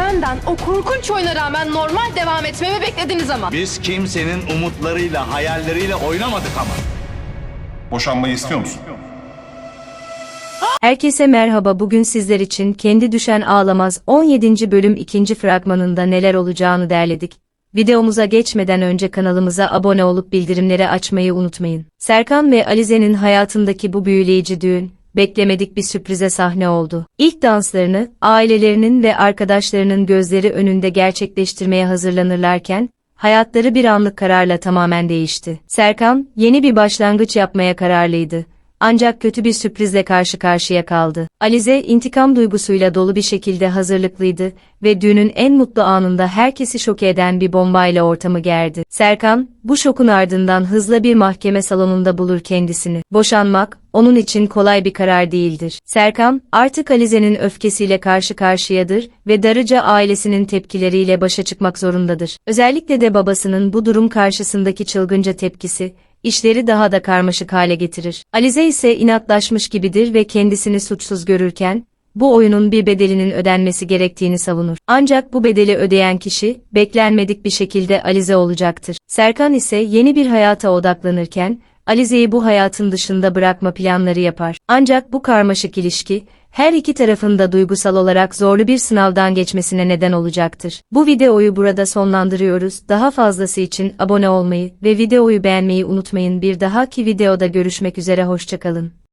Benden o korkunç oyuna rağmen normal devam etmemi beklediniz ama. Biz kimsenin umutlarıyla, hayalleriyle oynamadık ama. Boşanmayı istiyor musun? Herkese merhaba bugün sizler için Kendi Düşen Ağlamaz 17. bölüm 2. fragmanında neler olacağını derledik. Videomuza geçmeden önce kanalımıza abone olup bildirimleri açmayı unutmayın. Serkan ve Alize'nin hayatındaki bu büyüleyici düğün, beklemedik bir sürprize sahne oldu. İlk danslarını, ailelerinin ve arkadaşlarının gözleri önünde gerçekleştirmeye hazırlanırlarken, hayatları bir anlık kararla tamamen değişti. Serkan, yeni bir başlangıç yapmaya kararlıydı. Ancak kötü bir sürprizle karşı karşıya kaldı. Alize intikam duygusuyla dolu bir şekilde hazırlıklıydı ve düğünün en mutlu anında herkesi şok eden bir bombayla ortamı gerdi. Serkan, bu şokun ardından hızla bir mahkeme salonunda bulur kendisini. Boşanmak, onun için kolay bir karar değildir. Serkan, artık Alize'nin öfkesiyle karşı karşıyadır ve Darıca ailesinin tepkileriyle başa çıkmak zorundadır. Özellikle de babasının bu durum karşısındaki çılgınca tepkisi, işleri daha da karmaşık hale getirir. Alize ise inatlaşmış gibidir ve kendisini suçsuz görürken, bu oyunun bir bedelinin ödenmesi gerektiğini savunur. Ancak bu bedeli ödeyen kişi, beklenmedik bir şekilde Alize olacaktır. Serkan ise yeni bir hayata odaklanırken, Alize'yi bu hayatın dışında bırakma planları yapar. Ancak bu karmaşık ilişki, her iki tarafın da duygusal olarak zorlu bir sınavdan geçmesine neden olacaktır. Bu videoyu burada sonlandırıyoruz. Daha fazlası için abone olmayı ve videoyu beğenmeyi unutmayın. Bir dahaki videoda görüşmek üzere hoşçakalın.